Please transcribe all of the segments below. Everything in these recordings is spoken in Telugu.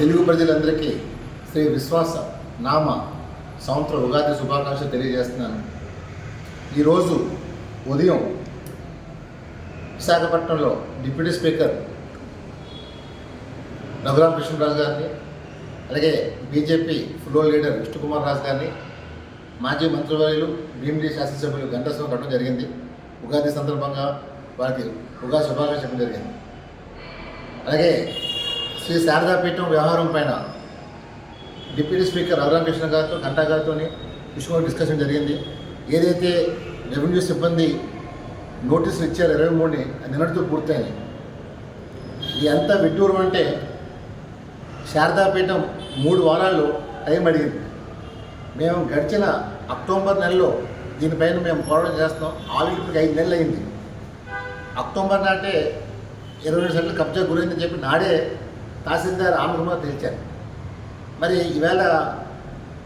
తెలుగు ప్రజలందరికీ శ్రీ విశ్వాస నామ సంవత్సర ఉగాది శుభాకాంక్షలు తెలియజేస్తున్నాను. ఈరోజు ఉదయం విశాఖపట్నంలో డిప్యూటీ స్పీకర్ రఘురామ కృష్ణరాజు గారిని అలాగే BJP floor leader Vishnukumar Raju గారిని మాజీ మంత్రివర్యులు భీమిడి శాసనసభ్యులు గంటస్వామి కట్టడం జరిగింది. ఉగాది సందర్భంగా వారికి ఉగాది శుభాకాంక్షలు చెప్పడం జరిగింది. అలాగే శ్రీ శారదాపీఠం వ్యవహారం పైన డిప్యూటీ స్పీకర్ రఘురామకృష్ణ గారితో గంటా గారితో విషయంలో డిస్కషన్ జరిగింది. ఏదైతే రెవెన్యూ సిబ్బంది నోటీసులు ఇచ్చారు ఇరవై మూడుని నిన్నటితో పూర్తయింది ఇది ఎంత విడ్డూరం అంటే శారదాపీఠం మూడు వారాలు టైం అడిగింది. మేము గడిచిన అక్టోబర్ నెలలో దీనిపైన మేము పోరాటం చేస్తున్నాం. ఆల్రెడీ ఇప్పటికి ఐదు నెలలు అయింది అక్టోబర్ నాటే ఇరవై రెండు సెంట్లు కబ్జా గురైందని చెప్పి నాడే తహసీల్దార్ ఆనందకుమార్ తెలిచారు. మరి ఈవేళ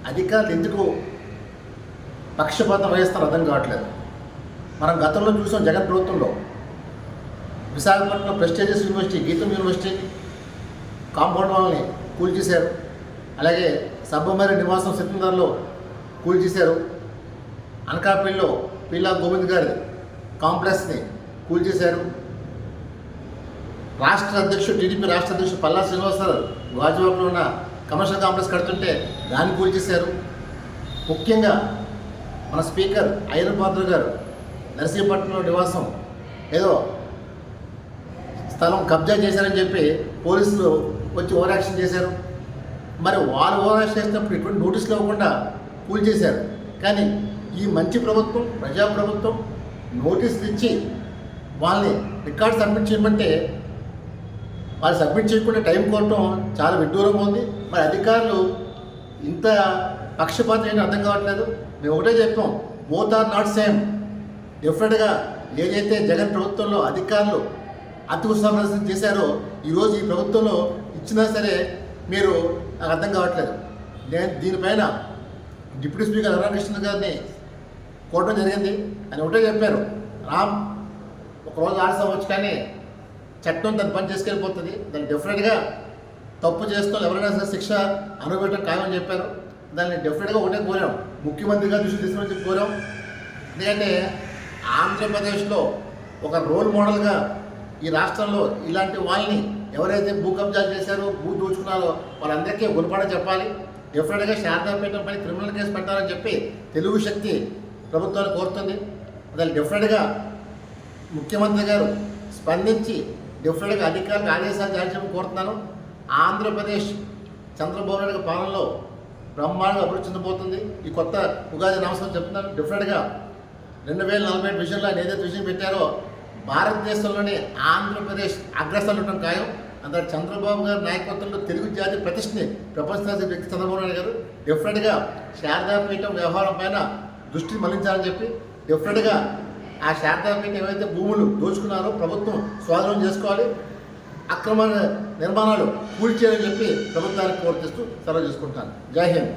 అధికారులు ఎందుకు పక్షపాతం వహిస్తారు అర్థం కావట్లేదు. మనం గతంలో చూసాం జగన్ ప్రభుత్వంలో. విశాఖపట్నంలో prestigious university GITAM university compound వాళ్ళని కూల్చేశారు. అలాగే సబ్బమరి నివాసం సికిందర్లో కూల్చేశారు. అనకాపల్లిలో పిల్లా గోవింద్ గారి కాంప్లెక్స్ని కూల్చేశారు. రాష్ట్ర అధ్యక్షుడు టీడీపీ రాష్ట్ర అధ్యక్షుడు పల్లా శ్రీనివాసరావు గాజువాకలో ఉన్న కమర్షియల్ కాంప్లెక్స్ కడుతుంటే దాన్ని కూల్చేశారు. ముఖ్యంగా మన స్పీకర్ ఐరపాత్ర గారు నరసింహపట్నంలో నివాసం. ఏదో స్థలం కబ్జా చేశారని చెప్పి పోలీసులు వచ్చి ఓవర్ యాక్షన్ చేశారు. మరి వాళ్ళు ఓవర్ యాక్షన్ చేసినప్పుడు ఎటువంటి నోటీసులు ఇవ్వకుండా కూల్చేశారు. కానీ ఈ మంచి ప్రభుత్వం ప్రజాప్రభుత్వం నోటీసులు ఇచ్చి వాళ్ళని రికార్డ్ సబ్మిట్ చేయమంటే వాళ్ళు సబ్మిట్ చేయకుండా టైం కోరటం చాలా విడ్డూరంగా ఉంది. మరి అధికారులు ఇంత పక్షపాతం ఏంటో అర్థం కావట్లేదు. మేము ఒకటే చెప్పాం బోత్ ఆర్ నాట్ సేమ్ డిఫరెంట్గా ఏదైతే జగన్ ప్రభుత్వంలో అధికారులు అతుకు సమరసం చేశారో ఈరోజు ఈ ప్రభుత్వంలో ఇచ్చినా సరే మీరు నాకు అర్థం కావట్లేదు. నేను దీనిపైన డిప్యూటీ స్పీకర్ రామకృష్ణ గారిని కోరడం జరిగింది. అని ఒకటే చెప్పారు రామ్ ఒకరోజు ఆడసం వచ్చి కానీ చట్టం దాన్ని పని చేసుకెళ్ళిపోతుంది. దాన్ని డెఫినెట్గా తప్పు చేస్తాం ఎవరైనా సరే శిక్ష అనుభవించడం ఖాయమని చెప్పారు. దాన్ని డెఫినెట్గా ఒకటే కోరాం. ముఖ్యమంత్రిగా దృష్టి తీసుకుని చెప్పి కోరాం. ఎందుకంటే ఆంధ్రప్రదేశ్లో ఒక రోల్ మోడల్గా ఈ రాష్ట్రంలో ఇలాంటి వాళ్ళని ఎవరైతే భూ కబ్జాలు చేశారో భూ దోచుకున్నారో వాళ్ళందరికీ గుణపడ చెప్పాలి. డెఫినెట్గా శారదాపేట పైన క్రిమినల్ కేసు పెట్టాలని చెప్పి తెలుగు శక్తి ప్రభుత్వాన్ని కోరుతుంది. దాన్ని డెఫినెట్గా ముఖ్యమంత్రి గారు స్పందించి డెఫినెట్గా అధికారులకు ఆదేశాలు జారీ చేయమని కోరుతున్నాను. ఆంధ్రప్రదేశ్ చంద్రబాబు నాయుడు పాలనలో బ్రహ్మాండంగా అభివృద్ధి చెందబోతుంది. ఈ కొత్త ఉగాది నమస్కారం చెప్తున్నాను. డిఫరెంట్గా రెండు వేల నలభై ఏడు విజన్లో ఆయన ఏదైతే విజన్ పెట్టారో భారతదేశంలోనే ఆంధ్రప్రదేశ్ అగ్రస్థానం ఉండటం ఖాయం. అందులో చంద్రబాబు గారి నాయకత్వంలో తెలుగు జాతి ప్రతిష్టని ప్రపంచ వ్యక్తి చంద్రబాబు నాయుడు గారు. డెఫినెట్గా శారదాపీఠం వ్యవహారం పైన దృష్టి మళ్ళించాలని చెప్పి డెఫినెట్గా ఆ శారదాపీఠం ఏవైతే భూములు దోచుకున్నారో ప్రభుత్వం స్వాధీనం చేసుకోవాలి అక్రమ నిర్మాణాలు కూల్చేయాలని చెప్పి ప్రభుత్వానికి కోరుతూ సెలవు చేసుకుంటాను జై హింద్.